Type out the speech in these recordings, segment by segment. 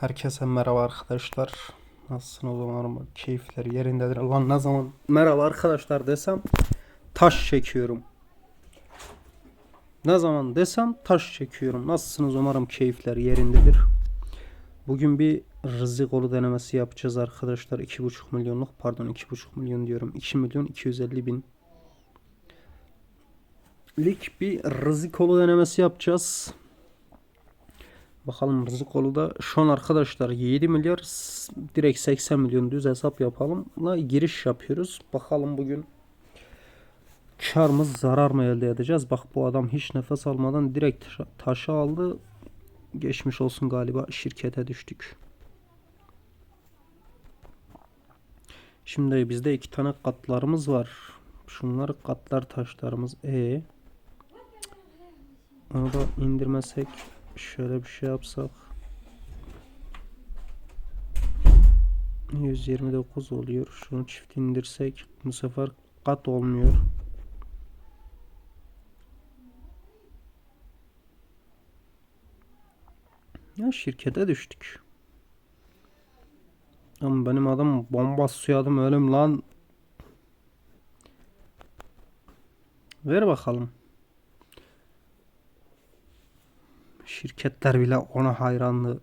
Herkese merhaba arkadaşlar. Nasılsınız umarım keyifler yerindedir. Lan ne zaman merhaba arkadaşlar desem taş çekiyorum. Ne zaman desem taş çekiyorum. Nasılsınız umarım keyifler yerindedir. Bugün bir rızı kolu denemesi yapacağız arkadaşlar. 2,5 milyonluk pardon 2,5 milyon diyorum. 2 milyon 250 bin. Lik bir rızı kolu denemesi yapacağız. Bakalım rızık kolu da şu an arkadaşlar 7 milyar direkt 80 milyon düz hesap yapalım. La giriş yapıyoruz. Bakalım bugün kar mı zarar mı elde edeceğiz? Bak bu adam hiç nefes almadan direkt taşa- aldı. Geçmiş olsun galiba şirkete düştük. Şimdi bizde iki tane katlarımız var. Şunlar katlar taşlarımız. E onu da indirmesek şöyle bir şey yapsak 129 oluyor. Şunu çift indirsek bu sefer kat olmuyor. Ya şirkete düştük. Ama benim adım bomba suyadım ölüm lan. Ver bakalım. Şirketler bile ona hayranlı.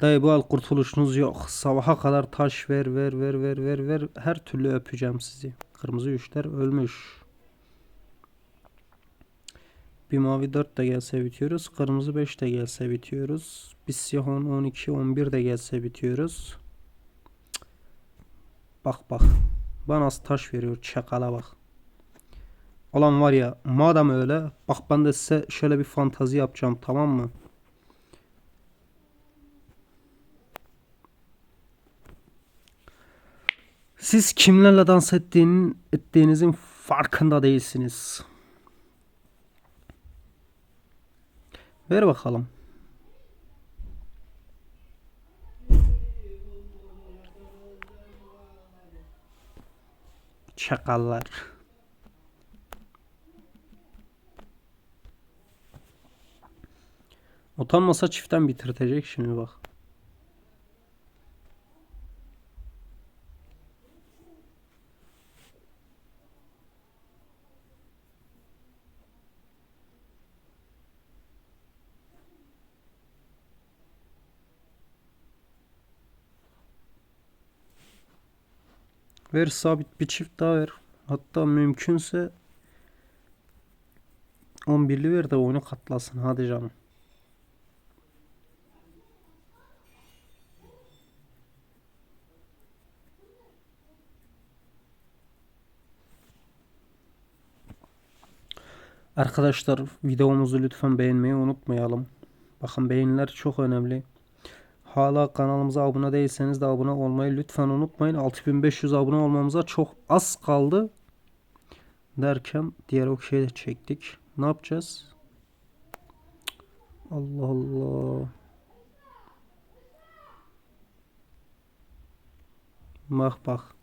Dayı bu al kurtuluşunuz yok. Sabaha kadar taş ver ver ver ver ver ver. Her türlü öpeceğim sizi. Kırmızı üçler ölmüş. Bir mavi 4 de gelse bitiyoruz. Kırmızı 5 de gelse bitiyoruz. Bir siyah 10, 12, 11 de gelse bitiyoruz. Bak bak. Bana nasıl taş veriyor. Çakala bak. Olan var ya madem öyle bak ben de size şöyle bir fantazi yapacağım tamam mı? Siz kimlerle dans ettiğinin, ettiğinizin farkında değilsiniz. Ver bakalım. Çakallar. Utanmasa çiftten bitirtecek şimdi bak. Ver sabit bir çift daha ver. Hatta mümkünse 11'li ver de oyunu katlasın. Hadi canım. Arkadaşlar videomuzu lütfen beğenmeyi unutmayalım. Bakın beğeniler çok önemli. Hala kanalımıza abone değilseniz de abone olmayı lütfen unutmayın. 6500 abone olmamıza çok az kaldı. Derken diğer okey'i de çektik. Ne yapacağız? Allah Allah. Bak bak.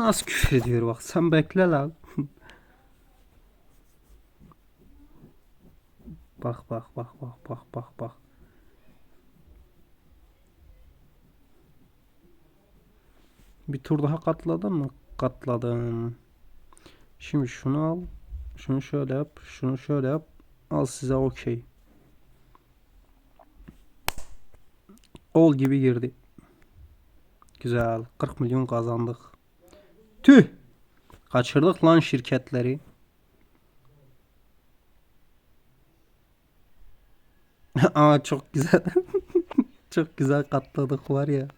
Bana Nasıl küfür ediyor bak sen bekle lan. bak bak bak bak bak bak bak. Bir tur daha katladın mı? Katladım. Şimdi şunu al. Şunu şöyle yap. Şunu şöyle yap. Al size okey. Ol gibi girdi. Güzel. 40 milyon kazandık. Tüh. Kaçırdık lan şirketleri. Aa çok güzel. çok güzel katladık var ya.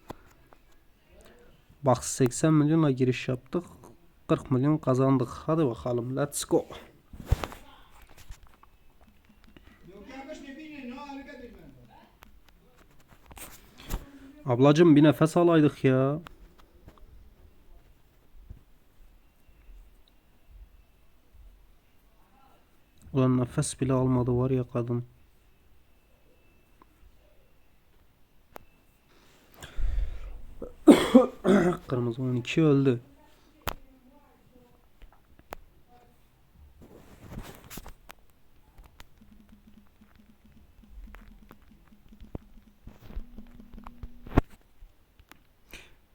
Bak 80 milyonla giriş yaptık. 40 milyon kazandık. Hadi bakalım. Let's go. Ablacım bir nefes alaydık ya. Ulan nefes bile almadı var ya kadın. Kırmızı 12 öldü.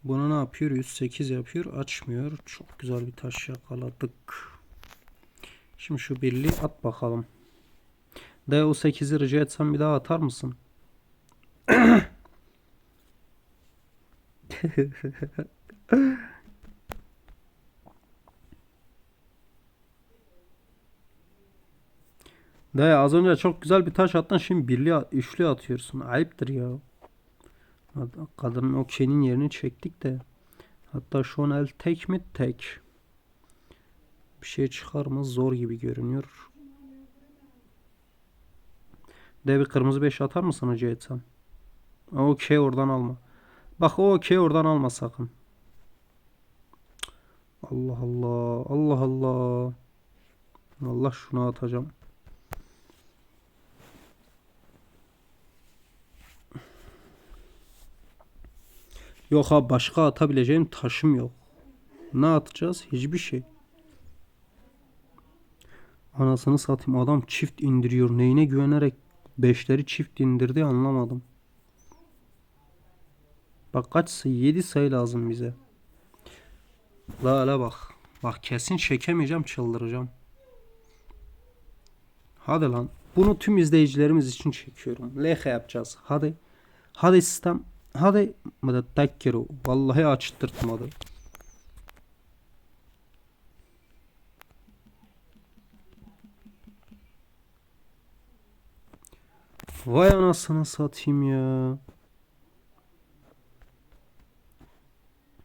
Bunu ne yapıyor? 108 yapıyor. Açmıyor. Çok güzel bir taş yakaladık. Şimdi şu birliği at bakalım. Dayı o 8'i rica etsem bir daha atar mısın? Dayı az önce çok güzel bir taş attın şimdi birli üçlü atıyorsun. Ayıptır ya. Kadının o şeyinin yerini çektik de. Hatta şu an el tek mi? Tek. Bir şey çıkar mı? Zor gibi görünüyor. De kırmızı 5 atar mısın rica etsem? Okey oradan alma. Bak o okey oradan alma sakın. Allah Allah. Allah Allah. Allah şunu atacağım. Yok abi başka atabileceğim taşım yok. Ne atacağız? Hiçbir şey. Anasını satayım adam çift indiriyor. Neyine güvenerek beşleri çift indirdi anlamadım. Bak kaç sayı? 7 sayı lazım bize. La la bak. Bak kesin çekemeyeceğim çıldıracağım. Hadi lan. Bunu tüm izleyicilerimiz için çekiyorum. LH yapacağız. Hadi. Hadi sistem. Hadi. Müdettekkiru. Vallahi açtırtmadı. Vay anasını satayım ya.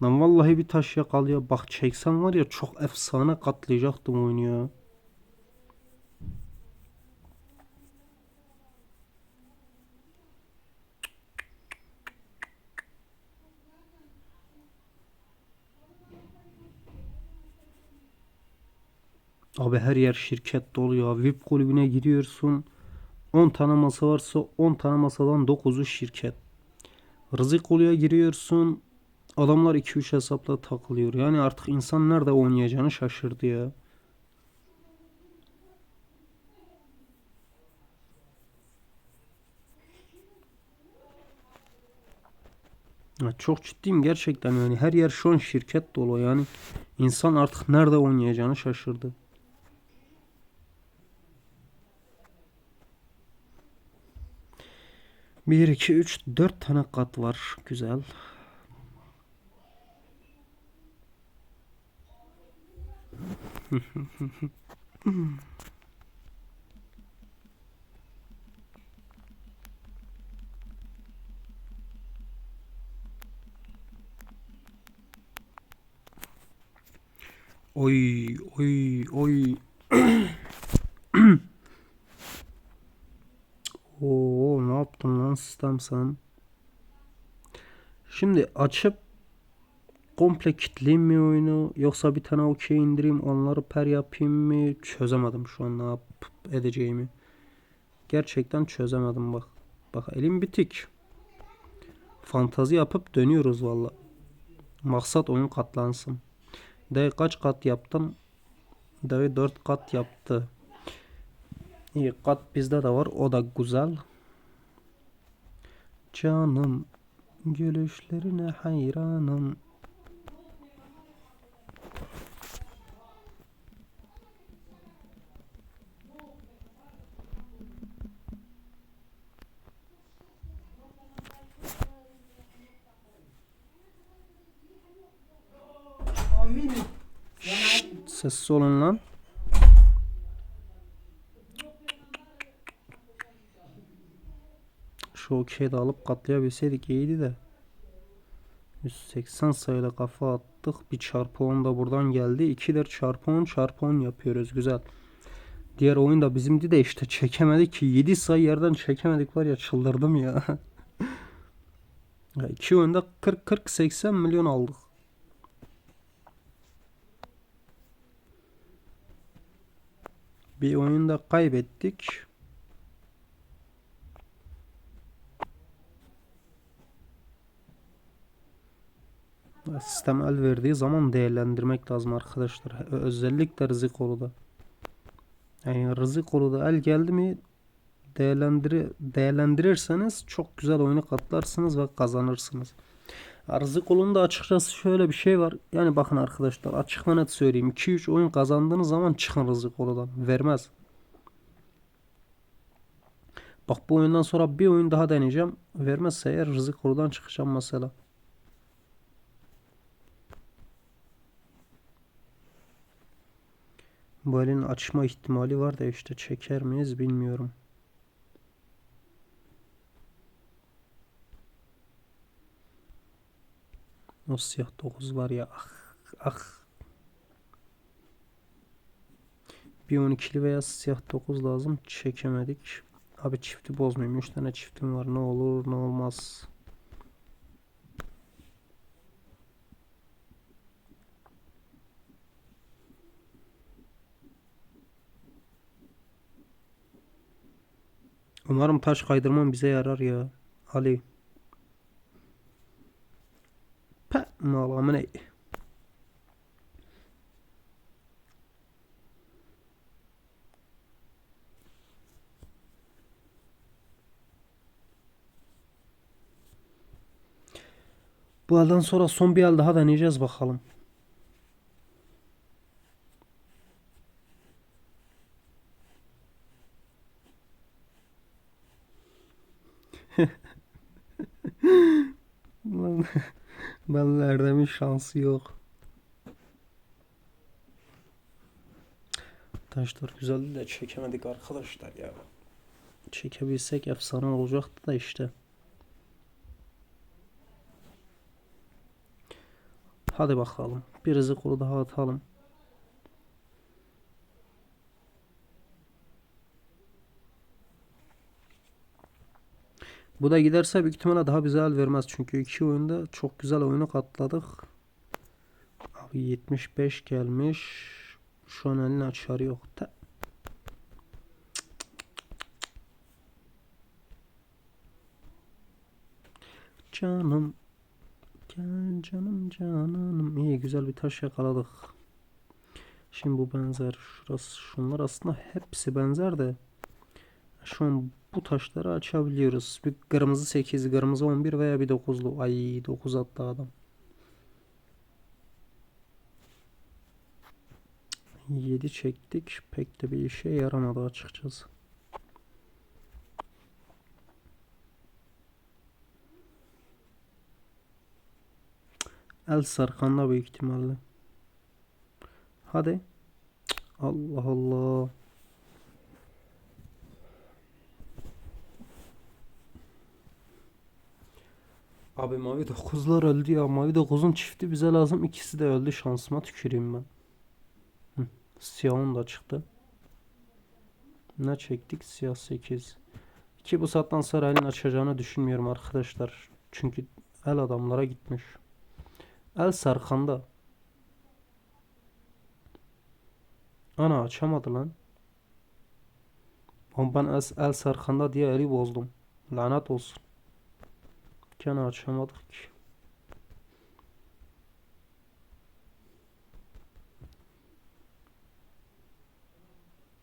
Lan vallahi bir taş yakalıyor. Bak çeksen var ya çok efsane katlayacaktım oyunu ya. Abi her yer şirket dolu ya. VIP kulübüne giriyorsun. 10 tane masa varsa 10 tane masadan 9'u şirket. Rızık oluyor giriyorsun. Adamlar 2-3 hesapla takılıyor. Yani artık insan nerede oynayacağını şaşırdı ya. Ya çok ciddiyim gerçekten yani her yer şu an şirket dolu yani insan artık nerede oynayacağını şaşırdı. Bir, iki, üç, dört tane kat var. Güzel. Oy oy oy. Oo ne yaptın lan sistem sen? Şimdi açıp komple kitleyeyim mi oyunu yoksa bir tane okey indireyim onları per yapayım mı çözemedim şu an ne yapıp edeceğimi. Gerçekten çözemedim bak. Bak elim bitik. Fantazi yapıp dönüyoruz valla. Maksat oyun katlansın. Dayı kaç kat yaptım? Dayı 4 kat yaptı. İyi kat bizde de var. O da güzel. Canım gülüşlerine hayranım. Sessiz olun lan. Şu okey de alıp katlayabilseydik iyiydi de. 180 sayıda kafa attık. Bir çarpı 10 da buradan geldi. 2'dir çarpı 10 çarpı 10 yapıyoruz. Güzel. Diğer oyun da bizimdi de işte çekemedik ki. 7 sayı yerden çekemedik var ya çıldırdım ya. ya iki oyunda 40-40-80 milyon aldık. Bir oyunda kaybettik. Sistem el verdiği zaman değerlendirmek lazım arkadaşlar. Özellikle rızık kolu Yani rızık kolu el geldi mi değerlendir değerlendirirseniz çok güzel oyunu katlarsınız ve kazanırsınız. Rızık kolunda açıkçası şöyle bir şey var. Yani bakın arkadaşlar açık ve net söyleyeyim. 2-3 oyun kazandığınız zaman çıkın rızık koludan. Vermez. Bak bu oyundan sonra bir oyun daha deneyeceğim. Vermezse eğer rızık koludan çıkacağım mesela. Bu elin açma ihtimali var da işte çeker miyiz bilmiyorum. O siyah 9 var ya ah ah. Bir 12'li veya siyah 9 lazım çekemedik. Abi çifti bozmayayım. 3 tane çiftim var. Ne olur ne olmaz. Umarım taş kaydırmam bize yarar ya. Ali. Pe malamı ne? Bu elden sonra son bir el daha deneyeceğiz bakalım. Lan ben Erdem'in şansı yok. Taşlar güzeldi de çekemedik arkadaşlar ya. Çekebilsek efsane olacaktı da işte. Hadi bakalım. Bir rızık daha atalım. Bu da giderse büyük ihtimalle daha güzel vermez. Çünkü iki oyunda çok güzel oyunu katladık. Abi 75 gelmiş. Şu an elini açar yok. Ta- Canım. Gel canım canım. İyi güzel bir taş yakaladık. Şimdi bu benzer. Şurası şunlar aslında hepsi benzer de. Şu an bu taşları açabiliyoruz. Bir kırmızı 8, kırmızı 11 veya bir 9'lu. Ay 9 attı adam. 7 çektik. Pek de bir işe yaramadı açıkçası. El sarkanda büyük ihtimalle. Hadi. Allah Allah. Abi mavi 9'lar öldü ya. Mavi 9'un çifti bize lazım. İkisi de öldü. Şansıma tüküreyim ben. Hı. Siyahın da çıktı. Ne çektik? Siyah 8. Ki bu saatten sonra elin açacağını düşünmüyorum arkadaşlar. Çünkü el adamlara gitmiş. El sarkanda. Ana açamadı lan. Ama ben el, el sarkanda diye eli bozdum. Lanet olsun. Gene açamadık ki.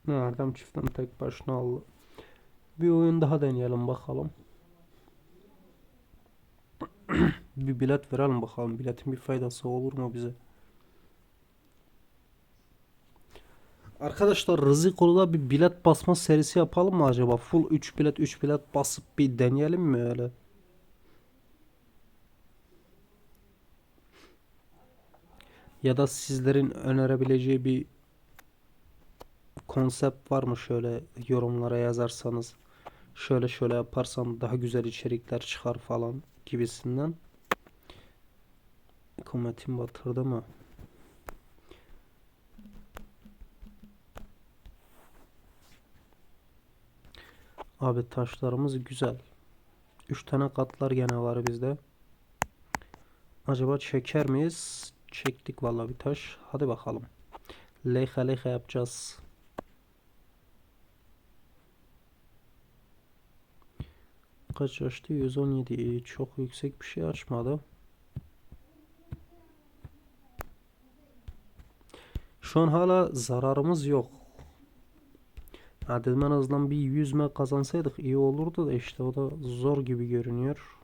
Erdem çiftten tek başına aldı. Bir oyun daha deneyelim bakalım. bir bilet verelim bakalım. Biletin bir faydası olur mu bize? Arkadaşlar Rızıkolu'da bir bilet basma serisi yapalım mı acaba? Full 3 bilet 3 bilet basıp bir deneyelim mi öyle? Ya da sizlerin önerebileceği bir konsept var mı şöyle yorumlara yazarsanız şöyle şöyle yaparsam daha güzel içerikler çıkar falan gibisinden. Kometim batırdı mı? Abi taşlarımız güzel. 3 tane katlar gene var bizde. Acaba çeker miyiz? Çektik valla bir taş. Hadi bakalım. Leyha leyha yapacağız. Kaç açtı? 117. Çok yüksek bir şey açmadı. Şu an hala zararımız yok. Adilmen azından bir 100 kazansaydık iyi olurdu da işte o da zor gibi görünüyor.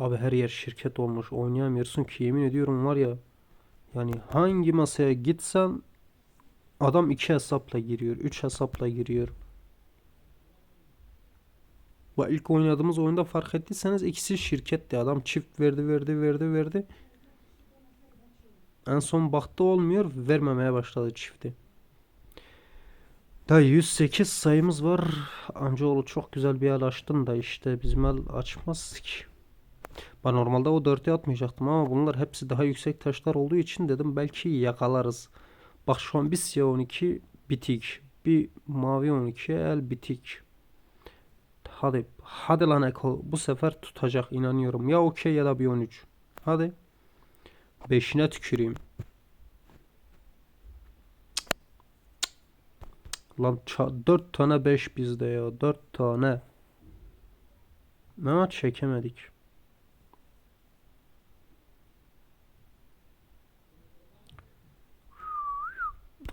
Abi her yer şirket olmuş. Oynayamıyorsun ki yemin ediyorum var ya. Yani hangi masaya gitsen adam iki hesapla giriyor. Üç hesapla giriyor. Bak ilk oynadığımız oyunda fark ettiyseniz ikisi şirketti. Adam çift verdi verdi verdi verdi. En son baktı olmuyor. Vermemeye başladı çifti. Da 108 sayımız var. Amcaoğlu çok güzel bir el açtın da işte bizim el açmaz ki. Ben normalde o 4'e atmayacaktım ama bunlar hepsi daha yüksek taşlar olduğu için dedim belki yakalarız. Bak şu an bir siyah 12 bitik. Bir mavi 12 el bitik. Hadi. Hadi lan Eko. Bu sefer tutacak inanıyorum. Ya okey ya da bir 13. Hadi. Beşine tüküreyim. Lan 4 tane 5 bizde ya. 4 tane. Mehmet çekemedik.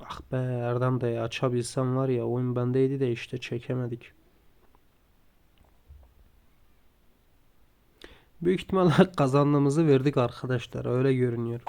Ah be Erdem de açabilsem var ya oyun bendeydi de işte çekemedik. Büyük ihtimalle kazandığımızı verdik arkadaşlar öyle görünüyor.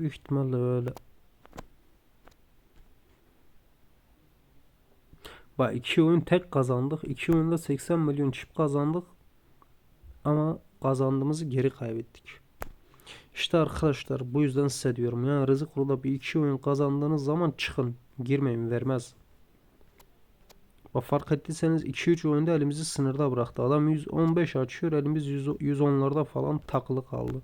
Büyük ihtimalle öyle. Bak iki oyun tek kazandık. İki oyunda 80 milyon çip kazandık. Ama kazandığımızı geri kaybettik. İşte arkadaşlar bu yüzden size diyorum ya Rızık Rule'da bir iki oyun kazandığınız zaman çıkın. Girmeyin vermez. Bak fark ettiyseniz 2-3 oyunda elimizi sınırda bıraktı. Adam 115 açıyor elimiz 100, 110'larda falan takılı kaldı.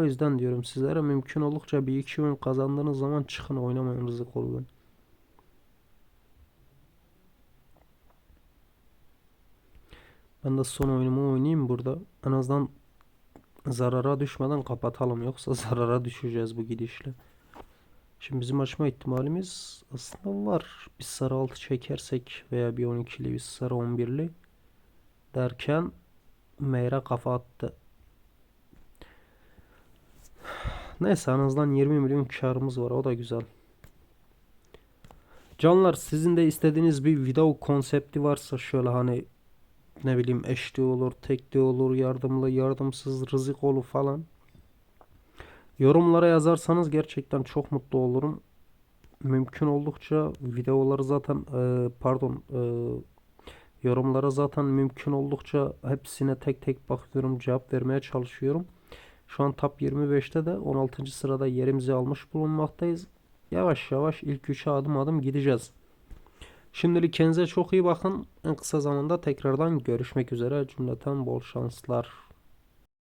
O yüzden diyorum sizlere mümkün oldukça bir iki oyun kazandığınız zaman çıkın oynamayın rızık olun. Ben de son oyunumu oynayayım burada. En azından zarara düşmeden kapatalım. Yoksa zarara düşeceğiz bu gidişle. Şimdi bizim açma ihtimalimiz aslında var. Bir sarı 6 çekersek veya bir 12'li bir sarı 11'li derken Meyra kafa attı. Neyse en azından 20 milyon karımız var. O da güzel. Canlar sizin de istediğiniz bir video konsepti varsa şöyle hani ne bileyim eşli olur, tekli olur, yardımlı, yardımsız, rızık olur falan. Yorumlara yazarsanız gerçekten çok mutlu olurum. Mümkün oldukça videoları zaten e, pardon e, yorumlara zaten mümkün oldukça hepsine tek tek bakıyorum, cevap vermeye çalışıyorum. Şu an top 25'te de 16. sırada yerimizi almış bulunmaktayız. Yavaş yavaş ilk 3'e adım adım gideceğiz. Şimdilik kendinize çok iyi bakın. En kısa zamanda tekrardan görüşmek üzere. Cümleten bol şanslar.